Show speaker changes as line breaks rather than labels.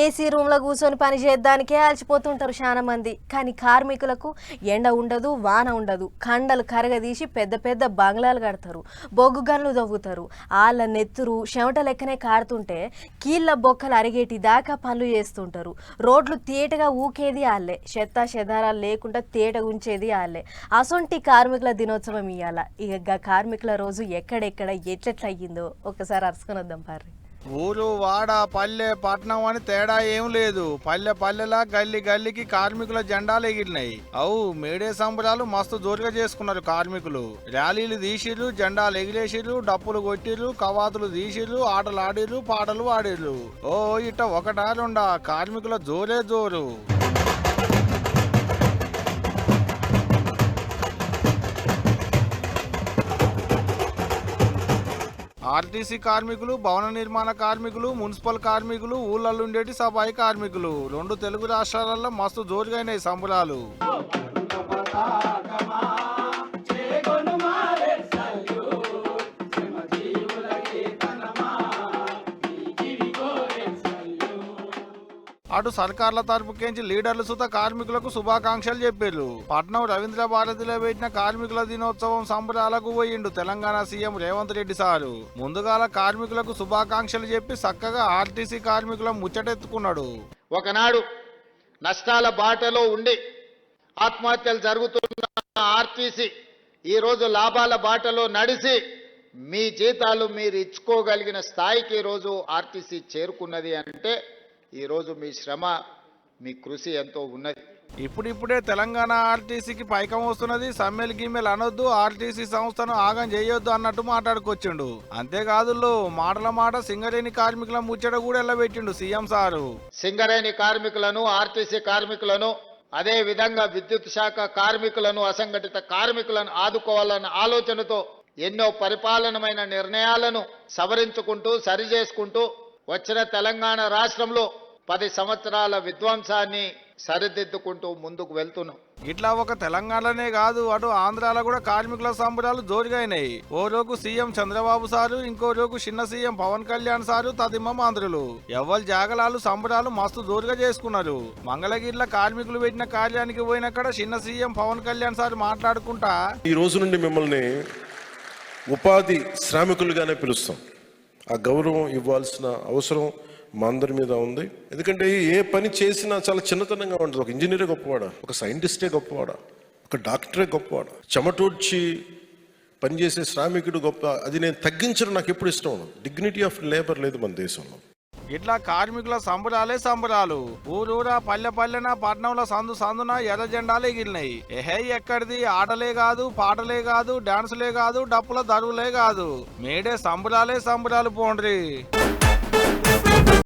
AC రూమ్లో కూర్చొని పని చేద్దానికే అలసిపోతుంటారు చాలా మంది కానీ కార్మికులకు ఎండ ఉండదు వాన ఉండదు. కండలు కరగదీసి పెద్ద పెద్ద బంగ్లాలు కడతారు. బొగ్గు గన్లు దవ్వుతారు వాళ్ళ నెత్తురు చెమట లెక్కనే కారుతుంటే కీళ్ళ బొక్కలు అరిగేటి దాకా పనులు చేస్తుంటారు. రోడ్లు తేటగా ఊకేది వాళ్ళే చెత్త చెదారాలు లేకుండా తేట ఉంచేది వాళ్ళే అసొంటి కార్మికుల దినోత్సవం ఇవ్వాల ఇక కార్మికుల రోజు ఎక్కడెక్కడ ఎట్లెట్ల అయ్యిందో ఒకసారి అరుచుకొని వద్దాం పార్రి.
ఊరు వాడ పల్లె పట్నం అని తేడా ఏం లేదు. పల్లె పల్లెలా గల్లి గల్లికి కార్మికుల జెండాలు ఎగిరినాయి. అవు మేడే సంబరాలు మస్తు జోరుగా చేసుకున్నారు కార్మికులు. ర్యాలీలు తీసిర్రు జెండాలు ఎగిరేసిర్రు డప్పులు కొట్టిర్రు కవాతులు తీసిర్రు ఆటలు ఆడిర్రు పాటలు ఆడిర్రు ఓ ఇట్ట ఒకటా రెండా కార్మికుల జోరే జోరు. ఆర్టీసీ కార్మికులు భవన నిర్మాణ కార్మికులు మున్సిపల్ కార్మికులు ఊళ్ళల్లో సబాయి కార్మికులు. రెండు తెలుగు రాష్ట్రాలలో మస్తు జోరుగైనాయి సంబరాలు అటు సర్కార్ల తరపుకేంచి లీడర్లు సుత కార్మికులకు శుభాకాంక్షలు చెప్పారు. పట్నం రవీంద్ర భారతిలో పెట్టిన కార్మికుల దినోత్సవం సంబరాలకు పోయిండు తెలంగాణ సీఎం రేవంత్ రెడ్డి సారు. ముందుగాల కార్మికులకు శుభాకాంక్షలు చెప్పి చక్కగా ఆర్టీసీ కార్మికుల ముచ్చటెత్తుకున్నాడు.
ఒకనాడు నష్టాల బాటలో ఉండి ఆత్మహత్యలు జరుగుతున్న ఆర్టీసీ ఈరోజు లాభాల బాటలో నడిచి మీ జీతాలు మీరు ఇచ్చుకోగలిగిన స్థాయికి ఈరోజు ఆర్టీసీ చేరుకున్నది అంటే ఈరోజు మీ శ్రమ మీ కృషి ఎంతో ఉన్నది.
ఇప్పుడిప్పుడే తెలంగాణ ఆర్టీసీకి పైకం వస్తున్నది. సమ్మెలు గిమ్మెలు అనొద్దు. ఆర్టీసీ సంస్థను ఆగం చేయొద్దు అన్నట్టు మాట్లాడుకొచ్చిండు. అంతేకాదు మాటల మాట సింగరేణి కార్మికుల ముచ్చట కూడా ఎల్లబెట్టిండు సీఎం సారు.
సింగరేణి కార్మికులను ఆర్టీసీ కార్మికులను అదే విధంగా విద్యుత్ శాఖ కార్మికులను అసంఘటిత కార్మికులను ఆదుకోవాలన్న ఆలోచనతో ఎన్నో పరిపాలనమైన నిర్ణయాలను సవరించుకుంటూ సరిచేసుకుంటూ వచ్చిన తెలంగాణ రాష్ట్రంలో పది సంవత్సరాల విధ్వంసాన్ని సరిదిద్దుకుంటూ ముందుకు వెళ్తున్నాం.
ఇట్లా ఒక తెలంగాణలోనే కాదు అటు ఆంధ్రాలో కూడా కార్మికుల సంబరాలు జోరుగైనాయి ఓ రోజు సీఎం చంద్రబాబు సారు ఇంకో రోజు చిన్న సీఎం పవన్ కళ్యాణ్ సారు తదిమ మంత్రులు. ఎవ్వరి జాగలాలు సంబరాలు మస్తు జోరుగా చేసుకున్నారు. మంగళగిరిలో కార్మికులు పెట్టిన కార్యానికి పోయినక్కడ చిన్న సీఎం పవన్ కళ్యాణ్ సార్ మాట్లాడుకుంటా
ఈ రోజు నుండి మిమ్మల్ని ఉపాధి శ్రామికులుగానే పిలుస్తాం. ఆ గౌరవం ఇవ్వాల్సిన అవసరం మా అందరి మీద ఉంది. ఎందుకంటే ఏ పని చేసినా చాలా చిన్నతనంగా ఉంటుంది ఒక ఇంజనీరే గొప్పవాడా? ఒక సైంటిస్టే గొప్పవాడా? ఒక డాక్టరే గొప్పవాడా? చెమటూడ్చి పనిచేసే శ్రామికుడు గొప్ప. అది నేను తగ్గించడం నాకు ఎప్పుడు ఇష్టం ఉండదు. డిగ్నిటీ ఆఫ్ లేబర్ లేదు మన దేశంలో.
ఇట్లా కార్మికుల సంబరాలే సంబరాలు. ఊరూరా పల్లె పల్లెన పట్నంలో సందు సందున ఎర్ర జెండాలే ఎగిరినాయి ఎహే ఎక్కడిది? ఆటలే కాదు పాటలే కాదు డాన్సులే కాదు డప్పుల దరువులే కాదు. మేడే సంబరాలే సంబరాలు పోండ్రి.